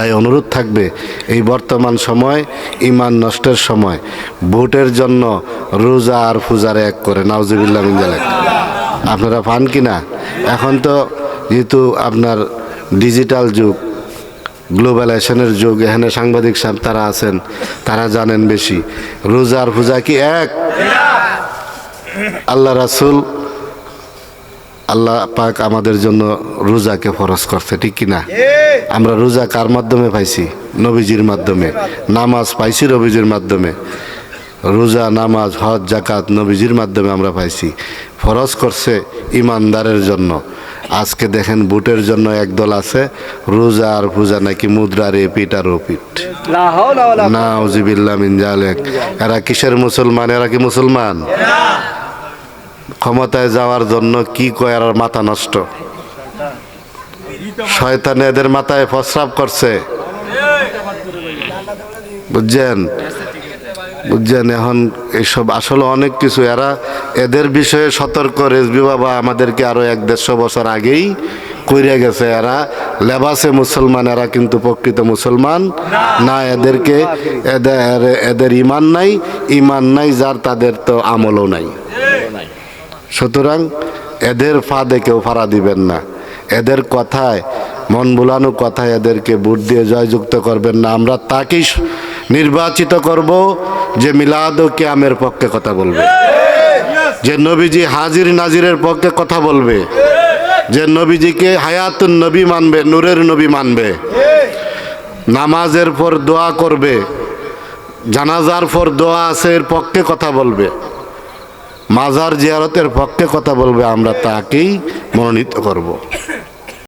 তাই অনুরোধ থাকবে, এই বর্তমান সময় ইমান নষ্টের সময়। ভোটের জন্য রোজা আর ফুজার এক করে নাউজিবিল্লা মিনজালে আপনারা পান কি না? এখন তো যেহেতু আপনার ডিজিটাল যুগ, গ্লোবালাইজেশনের যুগ, এখানে সাংবাদিক সাহেব তারা আছেন, তারা জানেন বেশি। রোজা আর পূজা কি এক? আল্লাহ রাসুল আল্লাহ পাক আমাদের জন্য রোজাকে ফরজ করছে ঠিক কি না আমরা রোজা কার মাধ্যমে পাইছি? নবীজির মাধ্যমে। নামাজ পাইছি নবীজির মাধ্যমে। রোজা নামাজ হজ জাকাত নবীজির মাধ্যমে আমরা পাইছি। ফরজ করছে ইমানদারের জন্য। আজকে দেখেন বুটের জন্য একদল আছে রোজা আর পূজা নাকি মুদ্রার এপিট আর ওপিট না এরা কিসের মুসলমান? এরা কি মুসলমান? ক্ষমতায় যাওয়ার জন্য কি কয় আর মাথা নষ্ট? শয়তান এদের মাথায় প্রস্রাব করছে। বুঝছেন? বুঝছেন? এখন এইসব আসলে অনেক কিছু। এরা এদের বিষয়ে সতর্ক। রেজবি বাবা আমাদেরকে আরও এক দেড়শো বছর আগেই কইরে গেছে এরা, লেবাসে মুসলমান, এরা কিন্তু প্রকৃত মুসলমান না। এদেরকে, এদের এদের ইমান নাই। ইমান নাই, যার তাদের তো আমলও নাই। সুতরাং এদের ফাঁদে কেউ ফাড়া দিবেন না। এদের কথায়, মন বুলানো কথায় এদেরকে ভোট দিয়ে জয়যুক্ত করবেন না। আমরা তাকেই নির্বাচিত করব যে মিলাদ ও কিয়ামের পক্ষে কথা বলবে। যে নবীজি হাজির নাজিরের পক্ষে কথা বলবে। যে নবীজিকে হায়াতুন নবী মানবে, নূরের নবী মানবে। নামাজের পর দোয়া করবে, জানাজার পর দোয়া আছে এর পক্ষে কথা বলবে। মাজার জিয়ারতের পক্ষে কথা বলবে আমরা তাকেই মনোনীত করব।